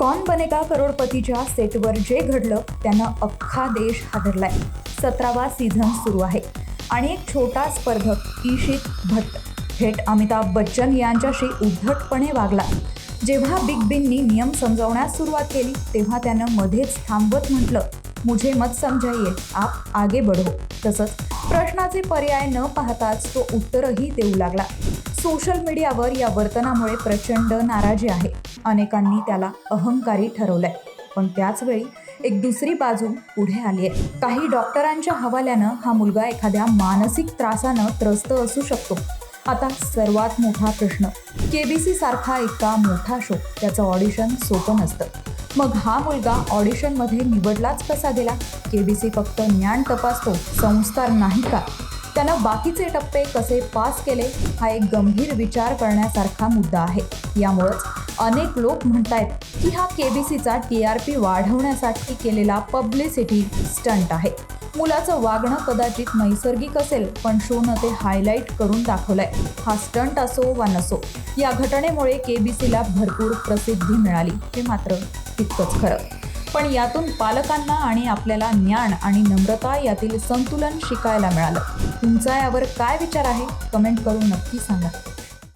कौन बनेगा करोडपतीच्या सेटवर जे घडलं त्यानं अख्खा देश हादरलाय. सतरावा सीझन सुरू आहे. आणि एक छोटा स्पर्धक ईशित भट्ट. थेट अमिताभ बच्चन यांच्याशी उद्धटपणे वागला. जेव्हा बिग बींनी नियम समजावण्यास सुरुवात केली तेव्हा त्यानं मध्येच थांबवत म्हटलं मुझे मत समजाइए आप आगे बढो. तसंच प्रश्नाचे पर्याय न पाहताच तो उत्तरही देऊ लागला. सोशल मीडियावर या वर्तनामुळे प्रचंड नाराजी आहे. अनेकांनी त्याला अहंकारी ठरवलंय. पण त्याचवेळी एक दुसरी बाजू पुढे आली आहे काही डॉक्टरांच्या हवाल्यानं हा मुलगा एखाद्या मानसिक त्रासानं त्रस्त असू शकतो. आता सर्वात मोठा प्रश्न केबीसी सारखा इतका मोठा शो त्याचं ऑडिशन सोपं नसतं. मग हा मुलगा ऑडिशनमध्ये निवडलाच कसा गेला? केबीसी फक्त ज्ञान तपासतो संस्कार नाही का? त्यानं बाकीचे टप्पे कसे पास केले हा एक गंभीर विचार करण्यासारखा मुद्दा आहे. यामुळंच अनेक लोक म्हणतायत की हा केबीसीचा टी आर पी वाढवण्यासाठी केलेला पब्लिसिटी स्टंट आहे. मुलाचं वागणं कदाचित नैसर्गिक असेल पण शोनं ते हायलाईट करून दाखवलंय. हा स्टंट असो वा नसो या घटनेमुळे केबीसीला भरपूर प्रसिद्धी मिळाली. हे मात्र तितकंच खरं. पण यातून पालकांना आणि आपल्याला ज्ञान आणि नम्रता यातील संतुलन शिकायला मिळालं. तुमचा यावर काय विचार आहे? कमेंट करून नक्की सांगा.